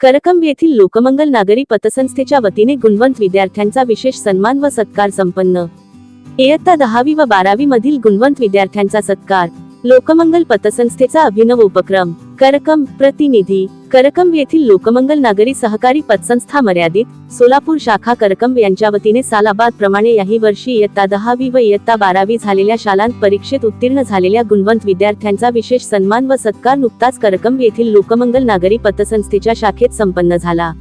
करकंब येथील लोकमंगल नागरी पतसंस्थेच्या वतीने गुणवंत विद्यार्थ्यांचा विशेष सन्मान व सत्कार संपन्न. इयत्ता दहावी व बारावी मधील गुणवंत विद्यार्थ्यांचा सत्कार. लोकमंगल पतसंस्थेचा अभिनव उपक्रम करकम प्रतिनिधी करकम येथील लोकमंगल नागरी सहकारी पतसंस्था मर्यादित सोलापूर शाखा करकम यांच्या वतीने सालाबाद प्रमाणे याही वर्षी इयत्ता दहावी व इयत्ता बारावी झालेल्या शालांत परीक्षेत उत्तीर्ण झालेल्या गुणवंत विद्यार्थ्यांचा विशेष सन्मान व सत्कार नुकताच करकंब येथील लोकमंगल नागरी पतसंस्थेच्या शाखेत संपन्न झाला.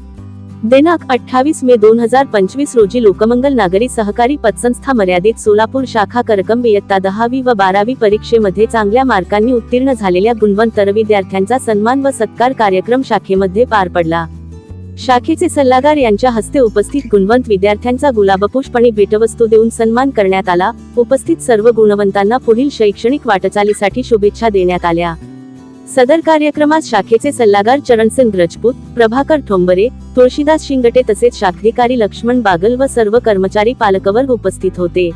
दिनांक अठ्ठावीस मे दोन हजार पंचवीस रोजी लोकमंगल नागरी सहकारी पतसंस्था मर्यादित सोलापूर शाखा करकम इयत्ता दहावी व बारावी परीक्षेमध्ये चांगल्या मार्कांनी उत्तीर्ण झालेल्या गुणवंतर विद्यार्थ्यांचा सन्मान व सत्कार कार्यक्रम शाखेमध्ये पार पडला. शाखेचे सल्लागार यांच्या हस्ते उपस्थित गुणवंत विद्यार्थ्यांचा गुलाबपुष्प आणि भेटवस्तू देऊन सन्मान करण्यात आला. उपस्थित सर्व गुणवंतांना पुढील शैक्षणिक वाटचालीसाठी शुभेच्छा देण्यात आल्या. सदर कार्यक्रमात शाखेचे सल्लागार चरणसिंग रजपूत प्रभाकर ठोंबरे तुळशीदास शिंगटे तसेच शाखाधिकारी लक्ष्मण बागल व सर्व कर्मचारी पालकवर उपस्थित होते.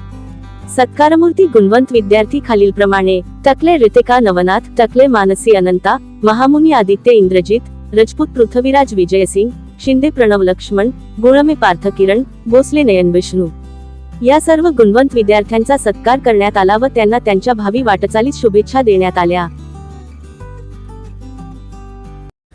सत्कारमूर्ती गुणवंत विद्यार्थी खालीलप्रमाणे टकले रितिका नवनाथ टकले मानसी अनंता महामुनी आदित्य इंद्रजित रजपूत पृथ्वीराज विजयसिंग शिंदे प्रणव लक्ष्मण गुळमे पार्थ किरण भोसले नयन विष्णू. या सर्व गुणवंत विद्यार्थ्यांचा सत्कार करण्यात आला व त्यांना त्यांच्या भावी वाटचालीत शुभेच्छा देण्यात आल्या.